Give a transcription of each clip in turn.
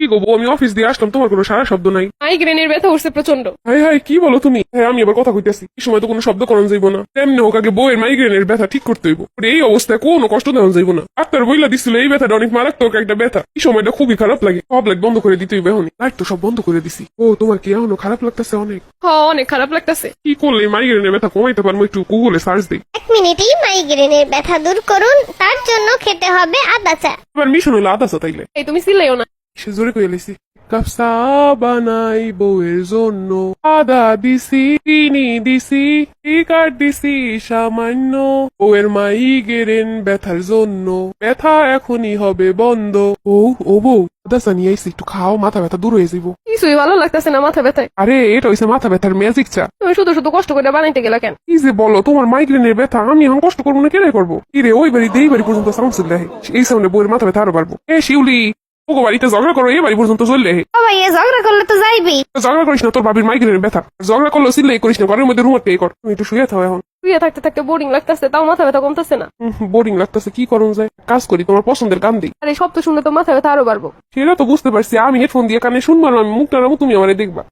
কি গো আমি অফিস দিয়ে আসলাম তোমার কোনো সারা শব্দ নাই। মাইগ্রেনের ব্যথা উঠছে প্রচণ্ড হাই হাই কি বলো তুমি? হ্যাঁ আমি এবার কথা কইতেছি। এই সময় তো কোনো শব্দ করান যাইব না। তেমনি হোক আগে বউয়ের মাইগ্রেনের ব্যথা ঠিক করতে হইব। এই অবস্থায় কোনো কষ্ট দেওয়া যাইব না। ডাক্তার বইলা দিছিল এই ব্যথাটা অনেক মারাত্মক একটা ব্যথা। এই সময়টা খুবই খারাপ লাগে। সব লাইট বন্ধ করে দিতে হইবে এখনই। লাইট তো সব বন্ধ করে দিছি। ও তোমার কি এখনও খারাপ লাগতেছে অনেক? হ অনেক খারাপ লাগতেছে। কি করলে মাইগ্রেনের ব্যথা কমাইতে পারব? একটু গুগলে সার্চ দিই। এক মিনিটেই মাইগ্রেনের ব্যথা দূর করুন তার জন্য খেতে হবে আদা চা এবার মিশন হইল আদা তাইলে। এই তুমি সিলাইও না। সে জোরে কয়ে লেছি কাপসা বানাই বউয়ের জন্য আদা দিছি চিনি দিছি টিকার দিছি সামান্য বউয়ের মাই গেরেন ব্যথার জন্য ব্যথা এখনই হবে বন্ধ ও ও বউ আদা চা আইসি একটু খাও মাথা ব্যথা দূর হয়ে যাব কিছুই ভালো লাগতেছে না মাথা ব্যথায় আরে এটা হইছে মাথা ব্যথার ম্যাজিক চা তুমি শুধু শুধু কষ্ট করে বানাইতে গেলা কেন কি যে বলো তোমার মাইগ্রেনের ব্যথা আমি এখন কষ্ট করব না কেনাই করব কি রে ওই বাড়ি এই বাড়ি পর্যন্ত সাউন্ড চলে এই সাউন্ডে বউয়ের মাথা ব্যথা আরও বাড়বো এ শিউলি ওগো বাড়িতে ঝগড়া করো এই বাড়ি পর্যন্ত চললে আহে বাবা ঝগড়া করলে তো যাইবি। ঝগড়া করিস না তোর বাবির মাইগ্রেনের ব্যথা। ঝগড়া করলেও সিল্লাই করিস না ঘরের মধ্যে রুমার পে কর। তুমি একটু শুয়ে থাও এখন। শুয়ে থাকতে থাকতে বোরিং লাগতেছে তাও মাথা ব্যথা কমতেছে না। বোরিং লাগতেছে কি করুন যায়? কাজ করি তোমার পছন্দের গান দিই। আর এই শব্দ শুনলে তো মাথা ব্যথা আরও বাড়বো। সেটা তো বুঝতে পারছি আমি হেডফোন দিয়ে কানে শুনব না আমি মুখ নাড়াবো তুমি আমারে দেখবা।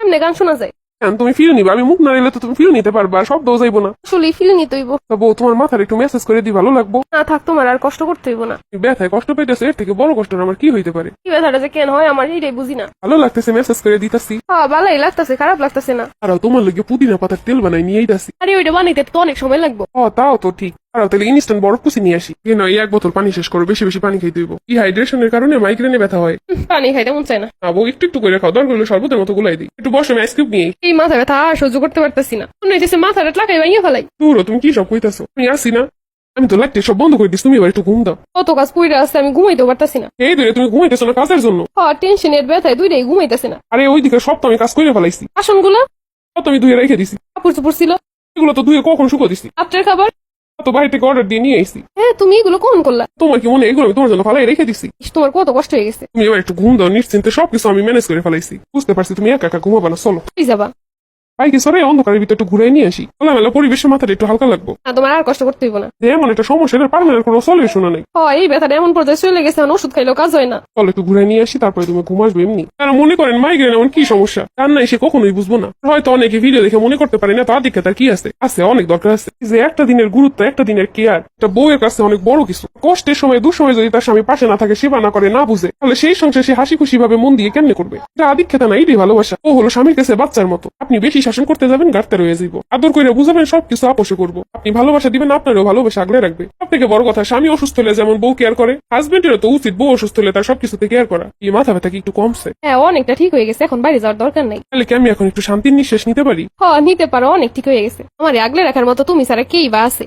এমনি গান শোনা যায়? কেন তুমি ফিল নিবা? আমি মুখ না নাড়াইলে তো তুমি ফিল নিতে পারবা আর শব্দও যাইবো না। আসলে ফিল নিতে হইব। তা বউ তোমার মাথার একটু মেসেজ করে দিই ভালো লাগবো। না থাক তোমার আর কষ্ট করতে হইব না। তুমি ব্যথায় কষ্ট পাইতেছো এর থেকে বড় কষ্ট আমার কি হইতে পারে? কি ব্যথাটা যে কেন হয় আমার এইটাই বুঝি না। ভালো লাগতেছে মেসেজ করে দিতাছি। হ্যাঁ ভালোই লাগতেছে খারাপ লাগতেছে না। আর তোমার লগে পুদিনা পাতার তেল বানাই নিয়েই দাসি আরে ওইটা বানাইতে তো অনেক সময় লাগবো। ও তাও তো ঠিক। আর তাহলে ইনস্ট্যান্ট বরফ কুচি নিয়ে আসি। কেন এই এক বোতল পানি শেষ করো বেশি বেশি পানি খাইতে হইব ডিহাইড্রেশনের কারণে মাইগ্রেনে ব্যথা হয়। পানি খাইতে মন চায় না। আবু একটু একটু করে খাও দরকার শরবতের মতো গুলাই দিই। একটু বসে আমি আইসক্রিম নিয়ে এই মাথা ব্যথা আর সহ্য করতে পারতেছি না। মনে হইতেছে মাথাটা লাগাই ভাঙিয়ে ফেলাই। দূর তুমি কি সব কইতাছো? আমি আসি না। আমি তো লাইটটা সব বন্ধ করে দিস তুমি এবার একটু ঘুম দাও। কত কাজ পুইরা আছে আমি ঘুমাইতে পারতেছি না। এই ধরে তুমি ঘুমাইতেছো না কাজের জন্য? হ্যাঁ টেনশনের ব্যথায় দুইটাই ঘুমাইতেছে না। আরে ওইদিকে সব তো আমি কাজ করে ফেলাইছি। আসনগুলো? সব তো আমি ধুয়ে রেখে দিছি। কাপড় চোপড় ছিল? এগুলো তো ধুয়ে কখন শুকো দিছি? রাত্রের খাবার? তো থেকে অর্ডার দিয়ে নিয়ে এসেছি হ্যাঁ তুমি এগুলো কোন করলা। তোমার কি মনে এগুলো আমি তোমার জন্য ফালাই রেখে দিছি? ইস, তোমার কত কষ্ট হয়ে গেছে। তুমি এবার একটু ঘুম দাও নিশ্চিন্তে সবকিছু আমি ম্যানেজ করে ফেলাইছি। বুঝতে পারছি তুমি একা একা ঘুমাবা না চলো। যাবা। বাইকে সরে অন্ধকারের ভিতরে একটু ঘুরে নিয়ে আসি। খোলামেলা পরিবেশের মাথাটা একটু হালকা লাগবো। না তোমার আর কষ্ট করতে হইব না। যে এমন একটা সমস্যা এটার পারমানেন্ট কোনো সলিউশন নেই। হ্যাঁ এই ব্যথাটা এমন পর্যায়ে চলে গেছে এখন ওষুধ খাইলেও কাজ হয় না। চলো একটু ঘুরে নিয়ে আসি তারপরে তুমি ঘুম আসবে এমনি। তারা মনে করেন মাইগ্রেন এমন কি সমস্যা? তার নাই সে কখনোই বুঝব না। হয়তো অনেকে ভিডিও দেখে মনে করতে পারে না তার দিকে তার কি আছে? আছে অনেক দরকার আছে। যে একটা দিনের গুরুত্ব একটা দিনের কেয়ার এটা বউয়ের কাছে অনেক বড় কিছু। কষ্টের সময় দুসময় যদি তার স্বামী পাশে না থাকে সেবা না করে না বুঝে তাহলে সেই সংসারে সে হাসি খুশি ভাবে মন দিয়ে কেমনে করবে? এটা আদিক্ষেতা না এটাই ভালোবাসা। ও হলো স্বামীর কাছে বাচ্চার মতো। আপনি বেশি শাসন করতে যাবেন গাড়তে রয়ে যাইব। আদর করে বুঝাবেন সবকিছু আপোষে করব। আপনি ভালোবাসা দিবেন আপনারও ভালোবাসা আগলে রাখবে। সব থেকে বড় কথা স্বামী অসুস্থ হলে যেমন বউ কেয়ার করে হাজবেন্ডেরও তো উচিত বউ অসুস্থ হলে তার সবকিছুতে কেয়ার করা। এই মাথা ব্যথা কি একটু কমছে। হ্যাঁ অনেকটা ঠিক হয়ে গেছে এখন বাড়ি যাওয়ার দরকার নেই। তাহলে কি আমি এখন একটু শান্তির নিঃশ্বাস নিতে পারি? হ্যাঁ নিতে পারো অনেক ঠিক হয়ে গেছে। আমার আগলে রাখার মতো তুমি ছাড়া কেই বা আছে।